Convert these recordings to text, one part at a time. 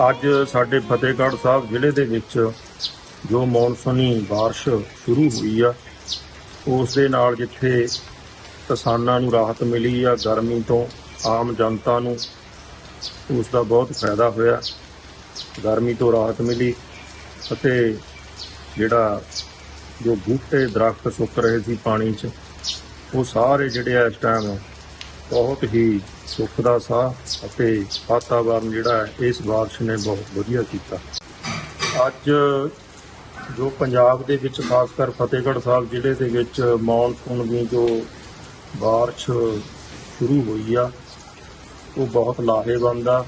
ਅੱਜ ਸਾਡੇ ਫਤਿਹਗੜ੍ਹ ਸਾਹਿਬ ਜ਼ਿਲ੍ਹੇ ਦੇ ਵਿੱਚ ਜੋ ਮੌਨਸੂਨੀ بارش ਸ਼ੁਰੂ ਹੋਈ ਆ ਉਸ ਦੇ ਨਾਲ ਜਿੱਥੇ ਕਿਸਾਨਾਂ ਨੂੰ ਰਾਹਤ ਮਿਲੀ ਆ ਗਰਮੀ ਤੋਂ ਆਮ ਜਨਤਾ ਨੂੰ ਉਸ ਦਾ ਬਹੁਤ ਫਾਇਦਾ ਹੋਇਆ ਗਰਮੀ ਤੋਂ ਰਾਹਤ ਮਿਲੀ ਅਤੇ ਜਿਹੜਾ ਜੋ ਬੂਟੇ ਦਰਖਤ ਸੁੱਕ ਰਹੇ ਸੀ ਪਾਣੀ 'ਚ ਉਹ ਸਾਰੇ ਜਿਹੜੇ ਆ ਇਸ ਟਾਈਮ ਬਹੁਤ ਹੀ ਸੁੱਖ ਦਾ ਸਾਹ ਅਤੇ ਵਾਤਾਵਰਨ ਜਿਹੜਾ ਹੈ, ਇਸ ਬਾਰਿਸ਼ ਨੇ ਬਹੁਤ ਵਧੀਆ ਕੀਤਾ। ਅੱਜ ਜੋ ਪੰਜਾਬ ਦੇ ਵਿੱਚ ਖਾਸ ਕਰ ਫਤਿਹਗੜ੍ਹ ਸਾਹਿਬ ਜ਼ਿਲ੍ਹੇ ਦੇ ਵਿੱਚ ਮੌਨਸੂਨ ਦੀ ਜੋ ਬਾਰਿਸ਼ ਸ਼ੁਰੂ ਹੋਈ ਆ, ਉਹ ਬਹੁਤ ਲਾਹੇਵੰਦ ਆ,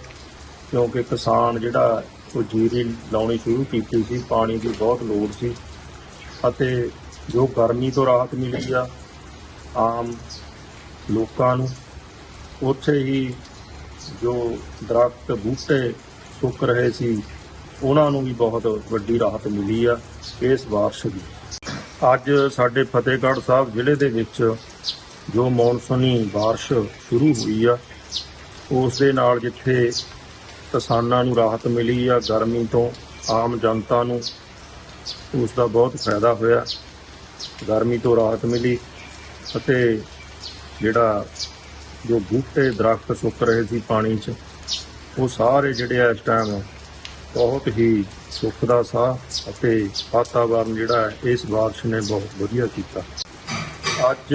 ਕਿਉਂਕਿ ਕਿਸਾਨ ਜਿਹੜਾ ਉਹ ਜੀਰੀ ਲਾਉਣੀ ਸ਼ੁਰੂ ਕੀਤੀ ਸੀ, ਪਾਣੀ ਦੀ ਬਹੁਤ ਲੋੜ ਸੀ ਅਤੇ ਜੋ ਗਰਮੀ ਤੋਂ ਰਾਹਤ ਮਿਲੀ ਆ, ਆਮ ਲੋਕਾਂ ਨੂੰ ਉੱਥੇ ਹੀ ਜੋ ਦਰਖਤ ਬੂਟੇ ਸੁੱਕ ਰਹੇ ਸੀ, ਉਹਨਾਂ ਨੂੰ ਵੀ ਬਹੁਤ ਵੱਡੀ ਰਾਹਤ ਮਿਲੀ ਆ ਇਸ ਬਾਰਿਸ਼ ਦੀ। ਅੱਜ ਸਾਡੇ ਫਤਿਹਗੜ੍ਹ ਸਾਹਿਬ ਜ਼ਿਲ੍ਹੇ ਦੇ ਵਿੱਚ ਜੋ ਮੌਨਸੂਨੀ ਬਾਰਿਸ਼ ਸ਼ੁਰੂ ਹੋਈ ਆ, ਉਸ ਦੇ ਨਾਲ ਜਿੱਥੇ ਕਿਸਾਨਾਂ ਨੂੰ ਰਾਹਤ ਮਿਲੀ ਆ, ਗਰਮੀ ਤੋਂ ਆਮ ਜਨਤਾ ਨੂੰ ਉਸ ਦਾ ਬਹੁਤ ਫਾਇਦਾ ਹੋਇਆ। ਗਰਮੀ ਤੋਂ ਰਾਹਤ ਮਿਲੀ ਅਤੇ ਜਿਹੜਾ ਜੋ ਬੂਟੇ ਦਰਖਤ ਸੁੱਕ ਰਹੇ ਸੀ ਪਾਣੀ 'ਚ, ਉਹ ਸਾਰੇ ਜਿਹੜੇ ਆ ਇਸ ਟਾਈਮ ਬਹੁਤ ਹੀ ਸੁੱਖ ਦਾ ਸਾਹ ਅਤੇ ਵਾਤਾਵਰਨ ਜਿਹੜਾ ਇਸ ਬਾਰਿਸ਼ ਨੇ ਬਹੁਤ ਵਧੀਆ ਕੀਤਾ। ਅੱਜ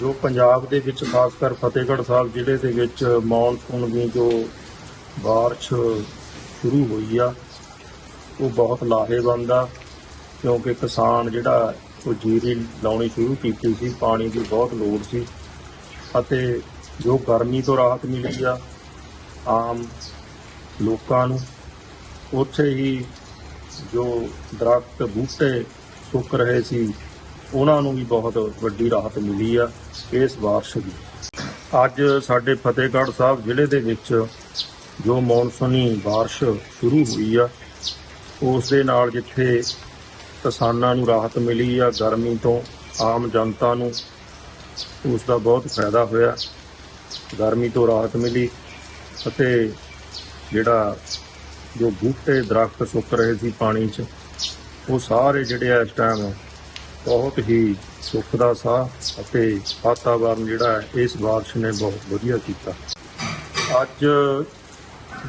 ਜੋ ਪੰਜਾਬ ਦੇ ਵਿੱਚ ਖਾਸ ਕਰ ਫਤਿਹਗੜ੍ਹ ਸਾਹਿਬ ਜ਼ਿਲ੍ਹੇ ਦੇ ਵਿੱਚ ਮੌਨਸੂਨ ਦੀ ਜੋ ਬਾਰਿਸ਼ ਸ਼ੁਰੂ ਹੋਈ ਆ, ਉਹ ਬਹੁਤ ਲਾਹੇਵੰਦ ਆ, ਕਿਉਂਕਿ ਕਿਸਾਨ ਜਿਹੜਾ ਉਹ ਜੀਰੀ ਲਾਉਣੀ ਸ਼ੁਰੂ ਕੀਤੀ ਸੀ, ਪਾਣੀ ਦੀ ਬਹੁਤ ਲੋੜ ਸੀ। ਅਤੇ ਜੋ ਗਰਮੀ ਤੋਂ ਰਾਹਤ ਮਿਲੀ ਆ ਆਮ ਲੋਕਾਂ ਨੂੰ ਉੱਥੇ ਹੀ ਜੋ ਦਰਖਤ ਬੂਟੇ ਸੁੱਕ ਰਹੇ ਸੀ ਉਹਨਾਂ ਨੂੰ ਵੀ ਬਹੁਤ ਵੱਡੀ ਰਾਹਤ ਮਿਲੀ ਆ ਇਸ ਬਾਰਿਸ਼ ਦੀ ਅੱਜ ਸਾਡੇ ਫਤਿਹਗੜ੍ਹ ਸਾਹਿਬ ਜ਼ਿਲ੍ਹੇ ਦੇ ਵਿੱਚ ਜੋ ਮੌਨਸੂਨੀ بارش ਸ਼ੁਰੂ ਹੋਈ ਆ ਉਸ ਦੇ ਨਾਲ ਜਿੱਥੇ ਕਿਸਾਨਾਂ ਨੂੰ ਰਾਹਤ ਮਿਲੀ ਆ ਗਰਮੀ ਤੋਂ ਆਮ ਜਨਤਾ ਨੂੰ ਉਸ ਦਾ ਬਹੁਤ ਫਾਇਦਾ ਹੋਇਆ। ਗਰਮੀ ਤੋਂ ਰਾਹਤ ਮਿਲੀ ਅਤੇ ਜਿਹੜਾ ਜੋ ਬੂਟੇ, ਦਰਖਤ ਸੁੱਕ ਰਹੇ ਸੀ ਪਾਣੀ 'ਚ, ਉਹ ਸਾਰੇ ਜਿਹੜੇ ਆ ਇਸ ਟਾਈਮ ਬਹੁਤ ਹੀ ਸੁੱਖ ਦਾ ਸਾਹ ਅਤੇ ਵਾਤਾਵਰਨ ਜਿਹੜਾ ਹੈ, ਇਸ ਬਾਰਿਸ਼ ਨੇ ਬਹੁਤ ਵਧੀਆ ਕੀਤਾ। ਅੱਜ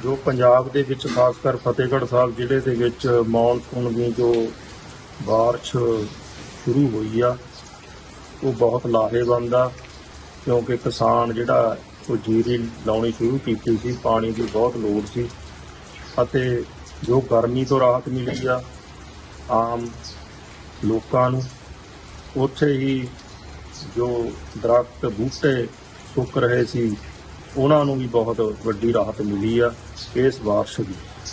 ਜੋ ਪੰਜਾਬ ਦੇ ਵਿੱਚ ਖਾਸ ਕਰ ਫਤਿਹਗੜ੍ਹ ਸਾਹਿਬ ਜ਼ਿਲ੍ਹੇ ਦੇ ਵਿੱਚ ਮੌਨਸੂਨ ਦੀ ਜੋ ਬਾਰਿਸ਼ ਸ਼ੁਰੂ ਹੋਈ ਆ ਉਹ ਬਹੁਤ ਲਾਹੇਵੰਦ ਆ, ਕਿਉਂਕਿ ਕਿਸਾਨ ਜਿਹੜਾ ਉਹ ਜੀਰੀ ਲਾਉਣੀ ਸ਼ੁਰੂ ਕੀਤੀ ਸੀ, ਪਾਣੀ ਦੀ ਬਹੁਤ ਲੋੜ ਸੀ ਅਤੇ ਜੋ ਗਰਮੀ ਤੋਂ ਰਾਹਤ ਮਿਲੀ ਆ ਆਮ ਲੋਕਾਂ ਨੂੰ, ਉੱਥੇ ਹੀ ਜੋ ਦਰਖਤ, ਬੂਟੇ ਸੁੱਕ ਰਹੇ ਸੀ, ਉਹਨਾਂ ਨੂੰ ਵੀ ਬਹੁਤ ਵੱਡੀ ਰਾਹਤ ਮਿਲੀ ਆ ਇਸ ਬਾਰਿਸ਼ ਦੀ।